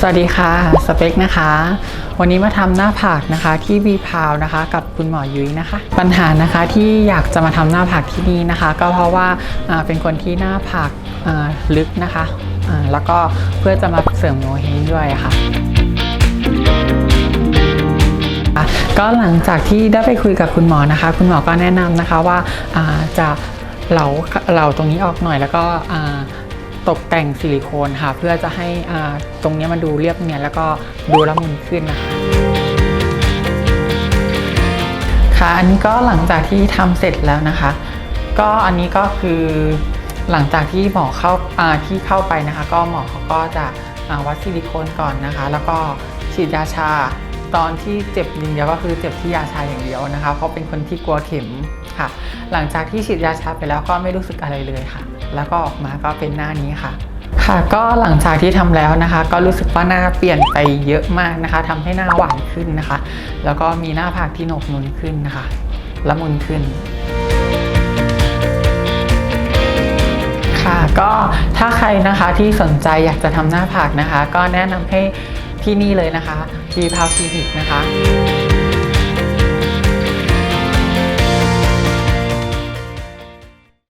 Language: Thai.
สวัสดีค่ะสเปคนะคะ วันนี้มาทำหน้าผากนะคะที่วีพาวนะคะ กับคุณหมอยุ้ยนะคะ ปัญหานะคะที่อยากจะมาทำหน้าผากที่นี่นะคะ ก็เพราะว่าเป็นคนที่หน้าผากลึกนะคะแล้วก็เพื่อจะมาเสริมโงเฮงด้วยค่ะก็หลังจากที่ได้ไปคุยกับคุณหมอนะคะ คุณหมอก็แนะนำนะคะว่าจะเหลาเหลาตรงนี้ออกหน่อยแล้วก็ ตกแต่งซิลิโคนค่ะ เพื่อจะให้ตรงนี้มันดูเรียบเนียนแล้วก็ดูละมุนขึ้นนะคะค่ะอันนี้ก็หลังจากที่ทำเสร็จแล้วนะคะ ก็อันนี้ก็คือหลังจากที่หมอเข้าาที่เข้าไปนะคะ ก็หมอเขาก็จะวัดซิลิโคนก่อนนะคะ แล้วก็ฉีดยาชาตอนที่เจ็บอย่างเดียวก็คือเจ็บที่ยาชาอย่างเดียวนะคะ เพราะเป็นคนที่กลัวเข็มค่ะ หลังจากที่ฉีดยาชาไปแล้วก็ไม่รู้สึกอะไรเลยค่ะ แล้วก็ออกมาก็เป็นหน้านี้ค่ะ ค่ะก็หลังจากที่ทำแล้วนะคะ ก็รู้สึกว่าหน้าเปลี่ยนไปเยอะมากนะคะทำให้หน้าหวานขึ้นนะคะ แล้วก็มีหน้าผากที่หนกนุนขึ้นนะคะละมุนขึ้นค่ะก็ถ้าใครนะคะที่สนใจอยากจะทำหน้าผากนะคะ ก็แนะนำให้ที่นี่เลยนะคะ G p o w Clinic นะคะ